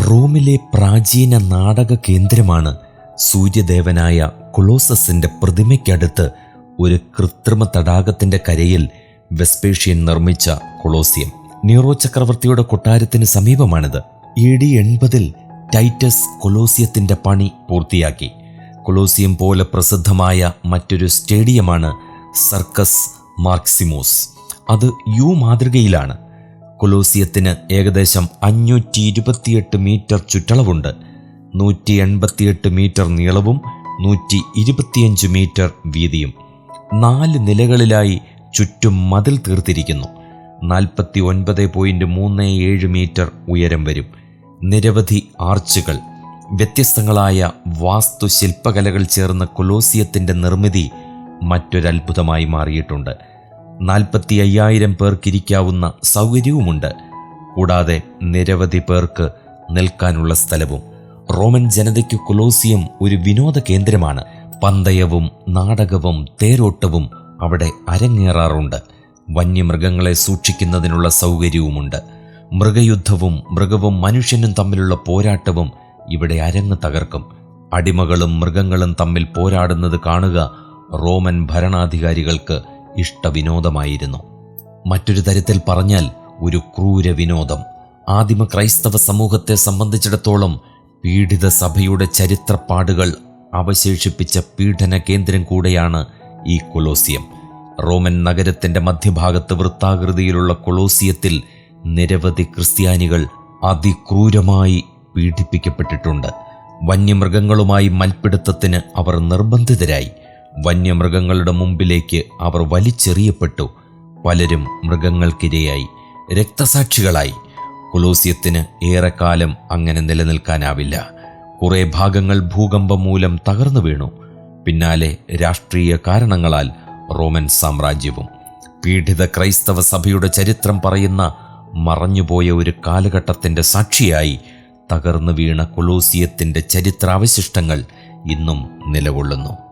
റോമിലെ പ്രാചീന നാടക കേന്ദ്രമാണ് സൂര്യദേവനായ കൊളോസസിന്റെ പ്രതിമയ്ക്കടുത്ത് ഒരു കൃത്രിമ തടാകത്തിന്റെ കരയിൽ വെസ്പേഷ്യൻ നിർമ്മിച്ച കൊളോസിയം. നീറോ ചക്രവർത്തിയുടെ കൊട്ടാരത്തിന് സമീപമാണിത്. എ ഡി എൺപതിൽ ടൈറ്റസ് കൊലോസിയത്തിന്റെ പണി പൂർത്തിയാക്കി. കൊളോസിയം പോലെ പ്രസിദ്ധമായ മറ്റൊരു സ്റ്റേഡിയമാണ് സർക്കസ് മാർക്സിമോസ്. അത് യു മാതൃകയിലാണ്. കൊളോസിയത്തിന് ഏകദേശം അഞ്ഞൂറ്റി ഇരുപത്തിയെട്ട് മീറ്റർ ചുറ്റളവുണ്ട്. നൂറ്റി എൺപത്തിയെട്ട് മീറ്റർ നീളവും നൂറ്റി ഇരുപത്തിയഞ്ച് മീറ്റർ വീതിയും നാല് നിലകളിലായി ചുറ്റും മതിൽ തീർത്തിരിക്കുന്നു. നാൽപ്പത്തി ഒൻപത് പോയിന്റ് മൂന്ന് ഏഴ് മീറ്റർ ഉയരം വരും. നിരവധി ആർച്ചുകൾ വ്യത്യസ്തങ്ങളായ വാസ്തുശില്പകലകൾ ചേർന്ന കൊലോസിയത്തിന്റെ നിർമ്മിതി മറ്റൊരത്ഭുതമായി മാറിയിട്ടുണ്ട്. നാൽപ്പത്തി അയ്യായിരം പേർക്കിരിക്കാവുന്ന സൗകര്യവുമുണ്ട്. കൂടാതെ നിരവധി പേർക്ക് നിൽക്കാനുള്ള സ്ഥലവും. റോമൻ ജനതയ്ക്ക് കൊലോസിയം ഒരു വിനോദ കേന്ദ്രമാണ്. പന്തയവും നാടകവും തേരോട്ടവും അവിടെ അരങ്ങേറാറുണ്ട്. വന്യമൃഗങ്ങളെ സൂക്ഷിക്കുന്നതിനുള്ള സൗകര്യവുമുണ്ട്. മൃഗയുദ്ധവും മൃഗവും മനുഷ്യനും തമ്മിലുള്ള പോരാട്ടവും ഇവിടെ അരങ്ങ് തകർക്കും. അടിമകളും മൃഗങ്ങളും തമ്മിൽ പോരാടുന്നത് കാണുക റോമൻ ഭരണാധികാരികൾക്ക് ഇഷ്ടവിനോദമായിരുന്നു. മറ്റൊരു തരത്തിൽ പറഞ്ഞാൽ ഒരു ക്രൂര വിനോദം ആദിമ ക്രൈസ്തവ സമൂഹത്തെ സംബന്ധിച്ചിടത്തോളം പീഡിത സഭയുടെ ചരിത്രപ്പാടുകൾ അവശേഷിപ്പിച്ച പീഡന കേന്ദ്രം കൂടെയാണ് ഈ കൊളോസിയം. റോമൻ നഗരത്തിന്റെ മധ്യഭാഗത്ത് വൃത്താകൃതിയിലുള്ള കൊളോസിയത്തിൽ നിരവധി ക്രിസ്ത്യാനികൾ അതിക്രൂരമായി പീഡിപ്പിക്കപ്പെട്ടിട്ടുണ്ട്. വന്യമൃഗങ്ങളുമായി മൽപ്പിടുത്തത്തിന് അവർ നിർബന്ധിതരായി. വന്യമൃഗങ്ങളുടെ മുമ്പിലേക്ക് അവർ വലിച്ചെറിയപ്പെട്ടു. പലരും മൃഗങ്ങൾക്കിരയായി രക്തസാക്ഷികളായി. കൊളോസിയത്തിന് ഏറെക്കാലം അങ്ങനെ നിലനിൽക്കാനാവില്ല. കുറേ ഭാഗങ്ങൾ ഭൂകമ്പം മൂലം തകർന്നു വീണു. പിന്നാലെ രാഷ്ട്രീയ കാരണങ്ങളാൽ റോമൻ സാമ്രാജ്യവും. പീഡിത ക്രൈസ്തവ സഭയുടെ ചരിത്രം പറയുന്ന മറഞ്ഞുപോയ ഒരു കാലഘട്ടത്തിന്റെ സാക്ഷിയായി തകർന്നു വീണ കൊളോസിയത്തിന്റെ ചരിത്രാവശിഷ്ടങ്ങൾ ഇന്നും നിലകൊള്ളുന്നു.